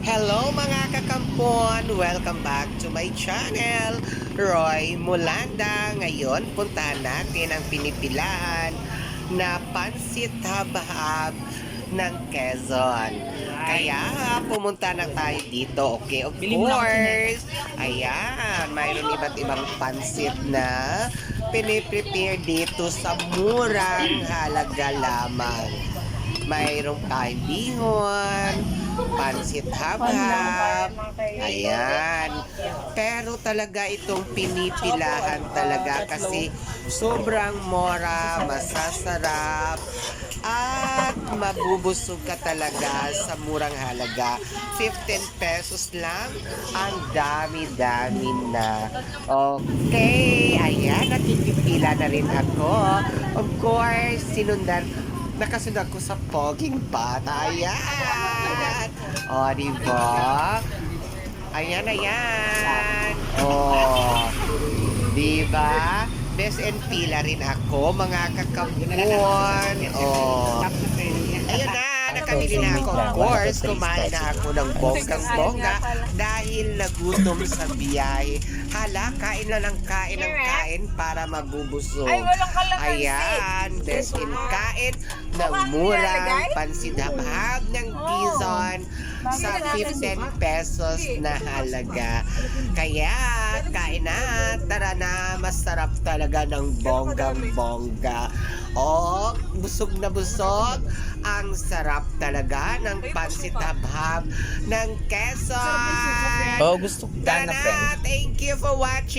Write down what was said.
Hello mga kakampon! Welcome back to my channel, Roy Mulanda. Ngayon, puntahan natin ang pinipilahan na pansit habahab ng Quezon. Kaya pumunta na tayo dito, okay? Of course! Ayan, mayroon iba't ibang pansit na piniprepare dito sa murang halaga lamang. Mayroong tayong bihon, pansit habhab, ayan. Pero talaga itong pinipilahan talaga kasi sobrang mora, masasarap, at mabubusog ka talaga sa murang halaga. 15 pesos lang, ang dami-dami na. Okay, ayan, nakikipila na rin ako. Of course, sinundan, nakasunod ko sa poging bata. Ayan! O, diba? Ayan, ayan. O, diba? Best and pila rin ako, mga kakabon. O, ayun na ako. Of course, kumain na ako ng bonggang-bongga dahil nagutom sa biyahe. Hala, kain na ng kain ng kain para mabubusog. Ay, walang kalamansi. Ayan, best in kain ng murang pansidabhab ng Quezon sa 15 pesos na halaga. Kaya, kain na, tara na, masarap talaga ng bonggang-bongga. O, busog na busog, ang sarap talaga ng pansitabhab ng Quezon. Oh, gusto ko na, friend. thank you for watching.